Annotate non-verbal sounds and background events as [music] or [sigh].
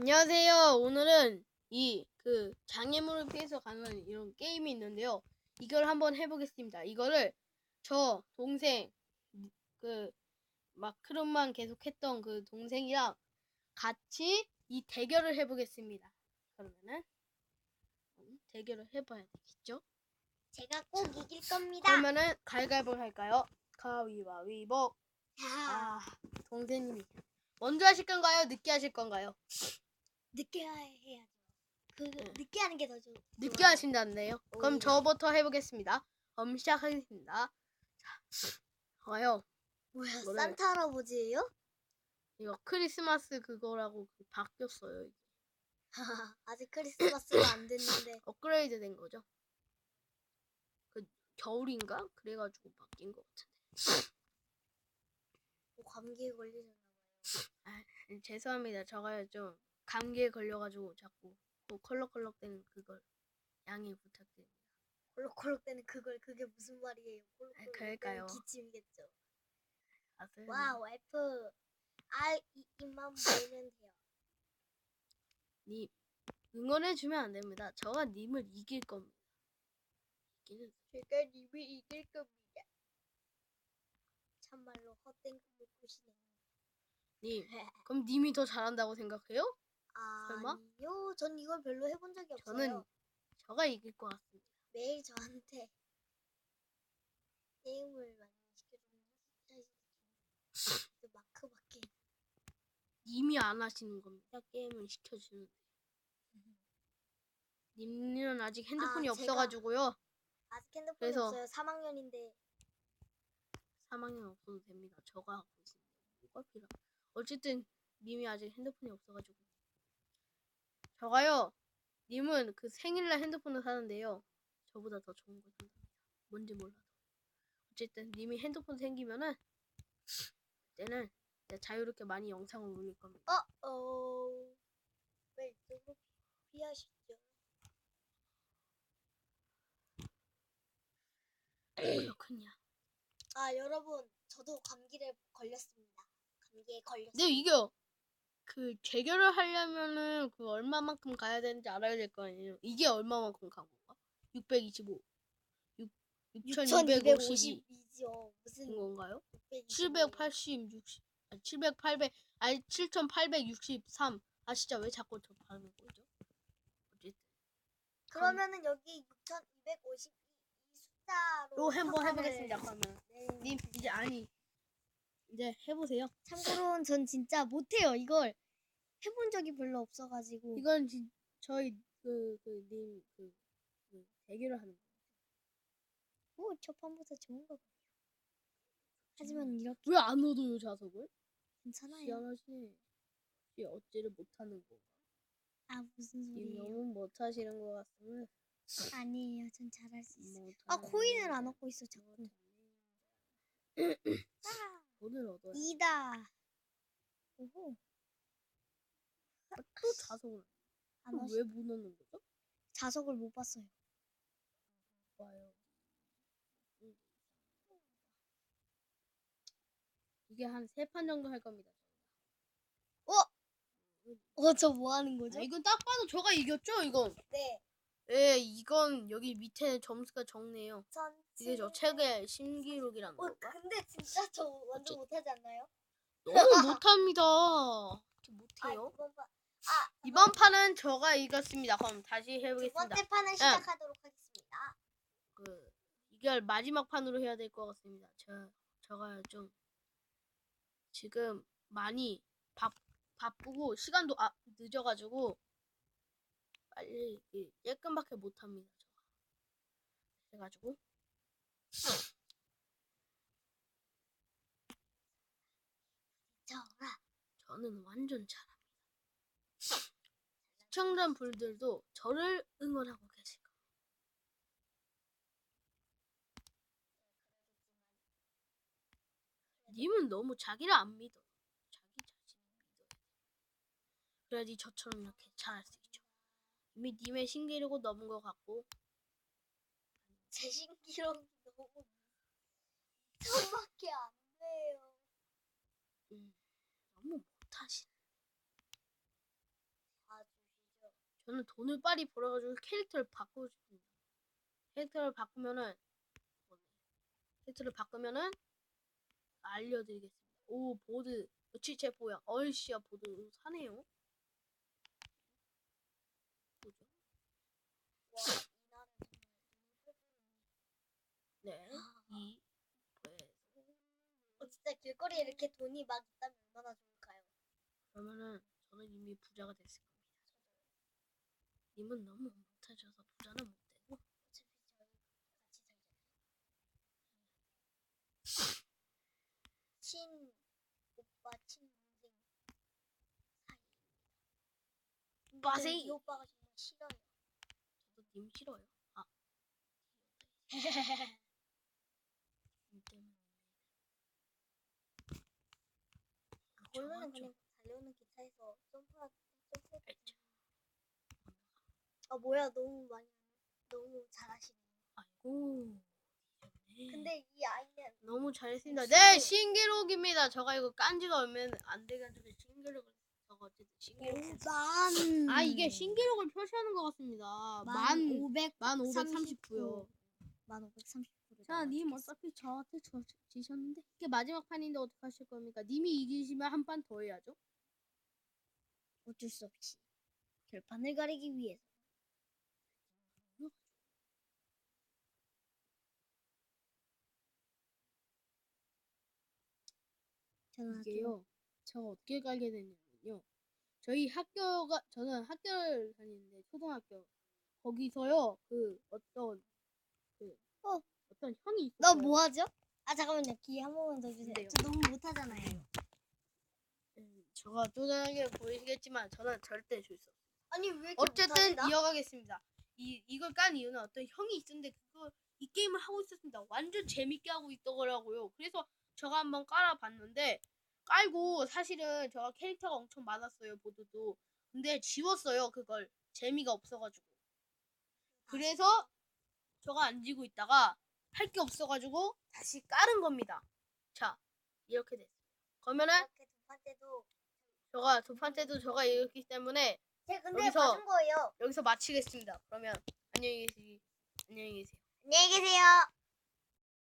안녕하세요. 오늘은 이 그 장애물을 피해서 가는 이런 게임이 있는데요. 이걸 한번 해보겠습니다. 이거를 저 동생 그 마크론만 계속했던 그 동생이랑 같이 이 대결을 해보겠습니다. 그러면은 음, 대결을 해봐야 되겠죠? 제가 꼭 이길 겁니다. 그러면은 가위바위보 할까요? 가위바위보. 아, 아 동생님이 먼저 하실 건가요? 늦게 하실 건가요? 늦게 해야죠. 그 네. 늦게 하는 게 더 좋. 늦게 좋아요. 하신다는데요. 그럼 오. 저부터 해보겠습니다. 그럼 시작하겠습니다. 자, 좋아요. 뭐야? 뭐를- 산타 할아버지예요? 이거 크리스마스 그거라고 그 바뀌었어요. 이게. [laughs] 아직 크리스마스가 안 됐는데. [coughs] 업그레이드 된 거죠. 그 겨울인가? 그래가지고 바뀐 것 같은데. 뭐 감기에 걸리셨나 봐요. 음, 죄송합니다. 제가 좀 감기에 걸려가지고 자꾸 그 컬럭컬럭대는 그걸 양해 부탁드립니다. 콜록콜록대는 그걸 그게 무슨 말이에요? 그럴까요? 기침이겠죠. 아세요? 와우 F. 아 이, 입만 보이면 돼요. 님 응원해주면 안 됩니다. 저가 님을 이길 겁니다. 이기는 제가 님이 이길 겁니다. 참말로 헛된 꿈을 꾸시네요. 님 [laughs] 그럼 님이 더 잘한다고 생각해요? 설마? 아니요, 전 이걸 별로 해본 적이 없어요. 저는 저가 이길 것 같습니다. 매일 저한테 게임을 많이 시켜주는 하시죠. 마크밖에 님이 안 하시는 겁니다. 게임을 시켜주는데. [laughs] 님은 아직 핸드폰이 아, 제가- 없어가지고요. 아직 핸드폰이 그래서- 없어요. 3학년인데 3학년 없어도 됩니다. 저가 하고 있습니다. 뭐가 필요? 어쨌든 님이 아직 핸드폰이 없어가지고. 저가요. 님은 그 생일날 핸드폰을 사는데요. 저보다 더 좋은 걸 산답니다. 뭔지 몰라도. 어쨌든 님이 핸드폰 생기면은 이제 자유롭게 많이 영상을 올릴 겁니다. 어, 어, 왜 이쪽으로 피하시죠? 그렇군요. 아, 여러분, 저도 감기를 걸렸습니다. 감기에 걸렸어요. 근데 이게 그 재결을 하려면은 그 얼마만큼 가야 되는지 알아야 될 거 아니에요. 이게 얼마만큼 간 건가? 625. 6 6250인 6250이죠. 무슨 건가요? 625. 780, 60, 아니 700, 800, 아니 7863. 아 진짜 왜 자꾸 저 발음을 거죠? 어쨌든 그러면은 여기 6250이 숫자로 로 한번 해보겠습니다. 그러면 네. 님 이제 아니 이제 해보세요. 참고로는 전 진짜 못해요. 이걸 해본 적이 별로 없어가지고. 이건 진, 저희 그그님그 그, 그 대결을 하는 거. 오, 첫판부터 좋은 거 같아요. 하지만 이렇게 왜 안 얻어요 자석을? 괜찮아요. 희한하시네. 혹시 어찌를 못하는 거? 아 무슨 님 소리예요? 너무 못하시는 것 같으면 아니에요. 전 잘할 수 있어요. 못하는 아 코인을 안 거. 얻고 있어. 아, 돈을 얻어야 이다. 오호. 또 자석을 안. 왜못 넣는 거죠? 자석을 못 봤어요. 봐요. 음. 이게 한 세 판 정도 할 겁니다. 어, 저 뭐 하는 거죠? 아, 이건 딱 봐도 저가 이겼죠, 이건. 네. 예, 이건 여기 밑에 점수가 적네요. 전 이게 저 지금- 최대 신기록이라는 어? 근데 진짜 저 완전 못하지 않나요? 너무 못합니다. 이렇게 아, 못해요. 이번 판. 아, 이번 판은 저가 이겼습니다. 그럼 다시 두 해보겠습니다. 번째 판을 시작하도록 하겠습니다. 그 이걸 마지막 판으로 해야 될 것 같습니다. 저 저가 좀 지금 많이 바, 바쁘고 시간도 아, 늦어가지고 빨리 이 쬐끔밖에 못합니다. 저가 그래가지고. 저는 완전 잘합니다. 시청자 분들도 저를 응원하고 계실 거예요. 님은 너무 자기를 안 믿어. 자기 자신을 믿어야 돼. 그래야지 저처럼 이렇게 잘할 수 있죠. 이미 님의 신기록은 넘은 것 같고 제 신기록이 너무 저밖에 안 돼요. 음, 너무 못하시네. 저는 돈을 빨리 벌어가지고 캐릭터를 바꾸고 싶습니다. 캐릭터를 바꾸면은 캐릭터를 바꾸면은 알려드리겠습니다. 오 보드 치체 뭐야? 얼씨야 보드 사네요. 뭐죠? 네. 아. 이 네. 어, 진짜 길거리에 이렇게 돈이 막 있다면 얼마나 좋을까요? 그러면은 저는 이미 부자가 됐을 겁니다. 님은 너무 못하셔서 부자는 못 되고 어차피 저희 같이 살잖아요. 친 오빠 친 동생 사이. 근데 마세이. 이 오빠가 정말 싫어요. 저도 님 싫어요. 아. [laughs] 님 때문에. 원래는. 그냥 달려오는 기차에서 점프하 점프. 아 뭐야 너무 많이 너무 잘하시네요. 아이고. 근데 이 아이는 너무 잘했습니다. 네, 신기록입니다. 저가 이거 깐지가 얼마 안 돼가지고 신기록을 저가 어쨌든 신기록. 만. 아 이게 신기록을 표시하는 것 같습니다. 만, 오백 만 삼십구. 539요. 만 오백 삼십구. 자, 님 어차피 저한테 져, 지셨는데 이게 마지막 판인데 어떻게 하실 겁니까? 님이 이기시면 한 판 더 해야죠. 어쩔 수 없이 결판을 가리기 위해서. 이게요. 제가 어떻게 가게 됐냐면요. 저희 학교가 저는 학교를 다니는데 초등학교 거기서요 그 어떤 그 어. 어떤 형이 있어요. 너 뭐 하죠? 아 잠깐만요. 기회 한 번만 더 주세요. 저 너무 못하잖아요. 음, 제가 쪼잔하게 보이시겠지만 저는 절대 줄 수 없어요. 아니 왜 이렇게 어쨌든 못하시나? 이어가겠습니다. 이 이걸 깐 이유는 어떤 형이 있었는데 그거 이 게임을 하고 있었습니다. 완전 재밌게 하고 있더라고요. 그래서 제가 한번 깔아봤는데 깔고 사실은 제가 캐릭터가 엄청 많았어요 보드도. 근데 지웠어요 그걸 재미가 없어가지고. 그래서 저가 안 지고 있다가 할 게 없어가지고 다시 깔은 겁니다. 자 이렇게 됐어요. 그러면은 이렇게 두 판째도 저가 두 번째도 저가 이겼기 때문에 제가 근데 여기서- 봐준 거예요. 여기서 마치겠습니다. 그러면 안녕히 계시 안녕히 계세요. 안녕히 계세요.